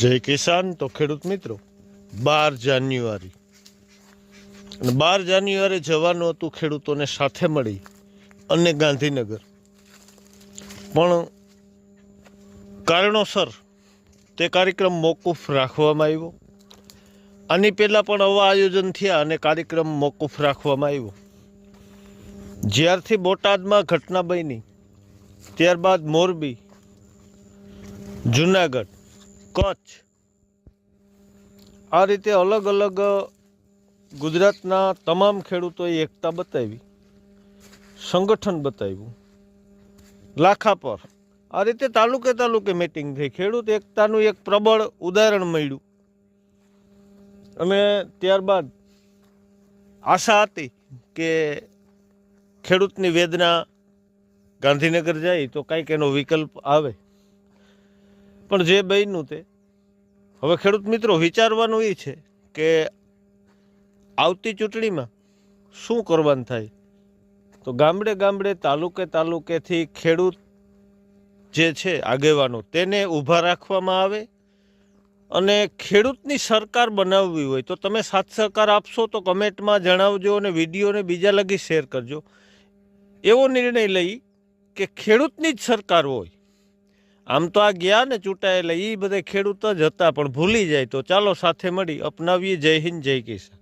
જય કિસાન તો ખેડૂત મિત્રો, બાર જાન્યુઆરી. અને બાર જાન્યુઆરી જવાનું હતું ખેડૂતોને સાથે મળી અને ગાંધીનગર. પણ કારણોસર તે કાર્યક્રમ મોકૂફ રાખવામાં આવ્યો. આની પહેલાં પણ આવા આયોજન થયા અને કાર્યક્રમ મોકૂફ રાખવામાં આવ્યો. જ્યારથી બોટાદમાં ઘટના બની, ત્યારબાદ મોરબી, જુનાગઢ કચ્છ. આ રીતે અલગ અલગ ગુજરાતના તમામ ખેડૂતોએ એકતા બતાવી, સંગઠન બતાવ્યું. લાખા પર. આ રીતે તાલુકે તાલુકે મિટિંગ થઈ. ખેડૂત એકતાનું એક પ્રબળ ઉદાહરણ મળ્યું. અને ત્યારબાદ આશા હતી કે ખેડૂતની વેદના ગાંધીનગર જાય તો કાંઈક એનો વિકલ્પ આવે. પણ જે બન્યું તે. હવે ખેડૂત મિત્રો વિચારવાનું એ છે કે આવતી ચૂંટણીમાં શું કરવાનું થાય? તો ગામડે ગામડે, તાલુકે તાલુકેથી ખેડૂત જે છે આગેવાનો તેને ઊભા રાખવામાં આવે અને ખેડૂતની સરકાર બનાવવી હોય તો તમે સાથ સહકાર આપશો તો કમેન્ટમાં જણાવજો અને વિડીયોને બીજા લગી શેર કરજો. એવો નિર્ણય લઈ કે ખેડૂતની જ સરકાર હોય આમ તો આ ગયા ને ચૂંટાયેલા એ બધા ખેડૂત જ હતા, પણ ભૂલી જાય તો. ચાલો, સાથે મળી, અપનાવીએ. જય હિન્દ, જય કિસાન.